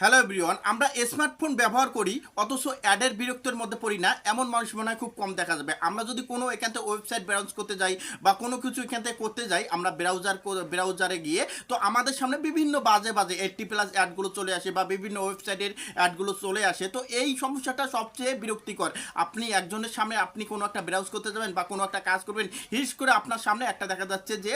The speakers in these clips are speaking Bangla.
হ্যালো এভরিওয়ান আমরা স্মার্টফোন ব্যবহার করি, অথচ অ্যাডের বিরক্তের মধ্যে পড়ি না, এমন মানুষ মনে হয় খুব কম দেখা যাবে। আমরা যদি কোনো এখান থেকে ওয়েবসাইট ব্রাউজ করতে যাই, বা কোনো কিছু এখান থেকে করতে যাই, আমরা ব্রাউজার ব্রাউজারে গিয়ে, তো আমাদের সামনে বিভিন্ন বাজে বাজে এইটটি প্লাস অ্যাডগুলো চলে আসে, বা বিভিন্ন ওয়েবসাইটের অ্যাডগুলো চলে আসে, তো এই সমস্যাটা সবচেয়ে বিরক্তিকর। আপনি একজনের সামনে আপনি কোনো একটা ব্রাউজ করতে যাবেন, বা কোনো একটা কাজ করবেন, হিস করে আপনার সামনে একটা দেখা যাচ্ছে যে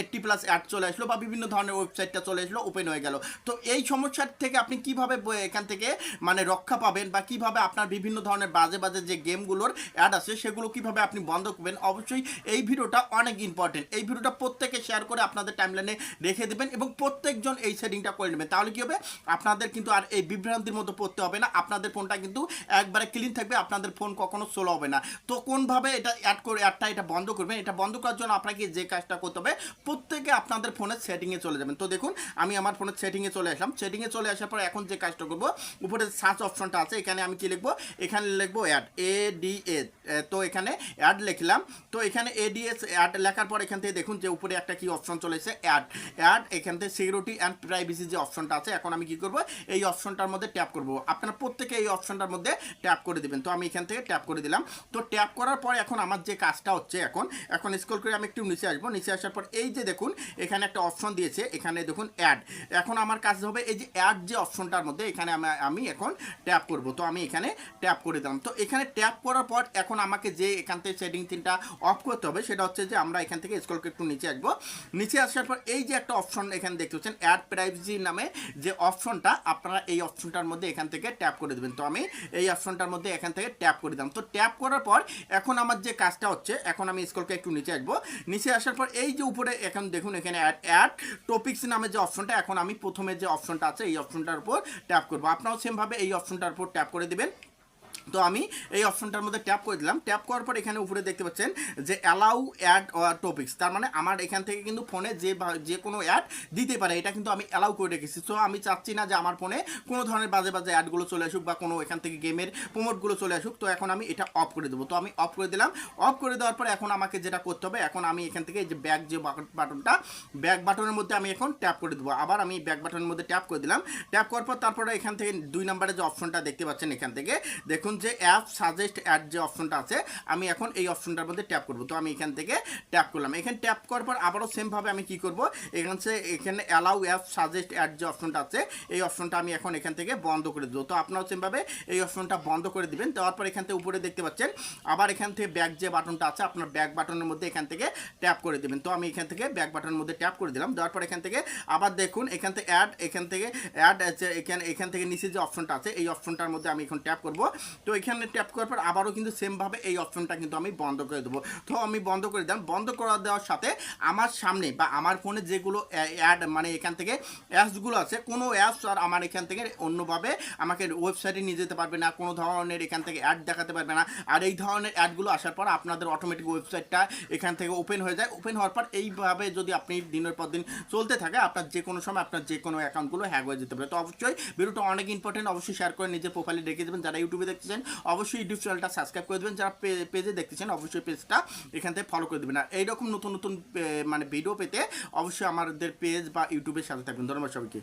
এইটটি প্লাস অ্যাড চলে আসলো, বা বিভিন্ন ধরনের ওয়েবসাইটটা চলে আসলো ওপেন হয়ে গেল। তো এই সমস্যার থেকে আপনি কীভাবে এখান থেকে মানে রক্ষা পাবেন বা কীভাবে আপনার বিভিন্ন ধরনের বাজে বাজে যে গেমগুলোর অ্যাড আছে, সেগুলো কীভাবে আপনি বন্ধ করবেন, অবশ্যই এই ভিডিওটা অনেক ইম্পর্টেন্ট এই ভিডিওটা প্রত্যেকে শেয়ার করে আপনাদের টাইমলাইনে রেখে দেবেন এবং প্রত্যেকজন এই সেটিংটা করে নেবেন। তাহলে কি হবে? আপনাদের কিন্তু আর এই বিভ্রান্তির মধ্যে পড়তে হবে না। আপনাদের ফোনটা কিন্তু একবারে ক্লিন থাকবে, আপনাদের ফোন কখনো স্লো হবে না। তো কোনভাবে এটা অ্যাড করে অ্যাডটা এটা বন্ধ করবেন, এটা বন্ধ করার জন্য আপনাকে যে কাজটা করতে হবে, প্রত্যেকে আপনাদের ফোনের সেটিংয়ে চলে যাবেন। তো দেখুন, আমি আমার ফোনের সেটিংয়ে চলে আসলাম। সেটিংয়ে চলে আসার পর এখন যে কাজটা করব, উপরে সার্চ অপশনটা আছে, এখানে আমি কি লিখব? এখানে লিখব অ্যাড এ ডি তো এখানে অ্যাড লিখলাম, তো এখানে এডিএস অ্যাড লেখার পর এখান থেকে দেখুন যে উপরে একটা কি অপশন চলে এসেছে অ্যাড অ্যাড এখান থেকে সিকিউরিটি অ্যান্ড প্রাইভেসি যে অপশনটা আছে, এখন আমি কি করব? এই অপশনটার মধ্যে ট্যাপ করব। আপনারা প্রত্যেকে এই অপশনটার মধ্যে ট্যাপ করে দিবেন, তো আমি এখান থেকে ট্যাপ করে দিলাম, তো ট্যাপ করার পর এখন আমার যে কাজটা হচ্ছে এখন এখন স্ক্রল করে আমি একটু নিচে আসব, নিচে আসার পর এই যে দেখুন, এখানে একটা অপশন দিয়েছে, এখানে দেখুন অ্যাড এখন আমার কাজ হবে এই যে অ্যাড যে অপশনটার মধ্যে এখানে আমি- এখন ট্যাপ করব। তো আমি এখানে ট্যাপ করে দিলাম। তো এখানে ট্যাপ করার পর এখন আমাকে যে এখান থেকে সেটিং তিনটা অফ করতে হবে, সেটা হচ্ছে যে আমরা এখান থেকে স্কলকে একটু নিচে আসব। নিচে আসার পর এই যে একটা অপশন এখানে দেখতে পাচ্ছেন অ্যাড প্রাইভেসি নামে যে অপশনটা আপনারা এই অপশনটার মধ্যে এখান থেকে ট্যাপ করে দেবেন। তো আমি এই অপশনটার মধ্যে এখান থেকে ট্যাপ করে দিলাম। তো ট্যাপ করার পর এখন আমার যে কাজটা হচ্ছে, এখন আমি স্কলকে একটু নিচে আসব। নিচে আসার পর এই যে উপরে এখন দেখুন, এখানে অ্যাড অ্যাড টপিক্স নামে যে অপশনটা এখন আমি প্রথমে যে অপশনটা আছে, এই অপশনটার উপর ট্যাপ করব। আপনারাও সেমভাবে এই অপশনটার উপর ট্যাপ করে দিবেন। তো আমি এই অপশনটার মধ্যে ট্যাপ করে দিলাম। ট্যাপ করার পর এখানে উপরে দেখতে পাচ্ছেন যে অ্যালাউ অ্যাড টপিক্স তার মানে আমার এখান থেকে কিন্তু ফোনে যে যে কোনো অ্যাড দিতে পারে, এটা কিন্তু আমি অ্যালাউ করে রেখেছি। তো আমি চাচ্ছি না যে আমার ফোনে কোনো ধরনের বাজে বাজে অ্যাডগুলো চলে আসুক বা কোনো এখান থেকে গেমের প্রমোটগুলো চলে আসুক। তো এখন আমি এটা অফ করে দেবো। তো আমি অফ করে দিলাম। অফ করে দেওয়ার পর এখন আমাকে যেটা করতে হবে, এখন আমি এখান থেকে যে ব্যাক যে বাটনটা ব্যাক বাটনের মধ্যে আমি এখন ট্যাপ করে দেবো। আবার আমি ব্যাক বাটনের মধ্যে ট্যাপ করে দিলাম। ট্যাপ করার পর তারপরে এখান থেকে দুই নম্বরে যে অপশনটা দেখতে পাচ্ছেন এখান থেকে। দেখুন যে অ্যাপ সাজেস্ট অ্যাড যে অপশনটা আছে আমি এখন এই অপশনটার মধ্যে ট্যাপ করব তো আমি এখান থেকে ট্যাপ করলাম এখানে ট্যাপ করার পর আবারও সেমভাবে আমি কি করব এখান থেকে এখানে অ্যালাউ অ্যাপ সাজেস্ট অ্যাড যে অপশনটা আছে এই অপশনটা আমি এখন এখান থেকে বন্ধ করে দেবো তো আপনারাও সেমভাবে এই অপশনটা বন্ধ করে দিবেন দেওয়ার পর এখান থেকে উপরে দেখতে পাচ্ছেন আবার এখান থেকে ব্যাক যে বাটনটা আছে আপনার ব্যাক বাটনের মধ্যে এখান থেকে ট্যাপ করে দেবেন তো আমি এখান থেকে ব্যাক বাটনের মধ্যে ট্যাপ করে দিলাম দেওয়ার পর এখান থেকে আবার দেখুন এখান থেকে অ্যাড এখান থেকে অ্যাড এখানে এখান থেকে নিচে যে অপশনটা আছে এই অপশনটার মধ্যে আমি এখন ট্যাপ করব তো এখানে ট্যাপ করার পর আবারও কিন্তু সেমভাবে এই অপশনটা কিন্তু আমি বন্ধ করে দেবো। তো আমি বন্ধ করে দিলাম। বন্ধ করে দেওয়ার সাথে আমার সামনে বা আমার ফোনে যেগুলো অ্যাড মানে এখান থেকে অ্যাপসগুলো আছে, কোনো অ্যাপস আর আমার এখান থেকে অন্যভাবে আমাকে ওয়েবসাইটে নিয়ে যেতে পারবে না, কোনো ধরনের এখান থেকে অ্যাড দেখাতে পারবে না। আর এই ধরনের অ্যাডগুলো আসার পর আপনাদের অটোমেটিক ওয়েবসাইটটা এখান থেকে ওপেন হয়ে যায়। ওপেন হওয়ার পর এইভাবে যদি আপনি দিনের পর দিন চলতে থাকে, আপনার যে কোনো সময় আপনার যে কোনো অ্যাকাউন্টগুলো হ্যাক হয়ে যেতে পারে। তো অবশ্যই ভিডিওটা অনেক ইম্পর্টেন্ট অবশ্যই শেয়ার করে নিজের প্রোফাইলে রেখে দেবেন। যারা ইউটিউবে দেখতেছেন, অবশ্যই ইউটিউব চ্যানেলটা সাবস্ক্রাইব করে দেবেন। যারা পেজে দেখতেছেন, অবশ্যই পেজটা এখান থেকে ফলো করে দেবেন। আর এইরকম নতুন নতুন মানে ভিডিও পেতে অবশ্যই আমাদের পেজ বা ইউটিউবের সাথে থাকবেন। ধন্যবাদ সবাইকে।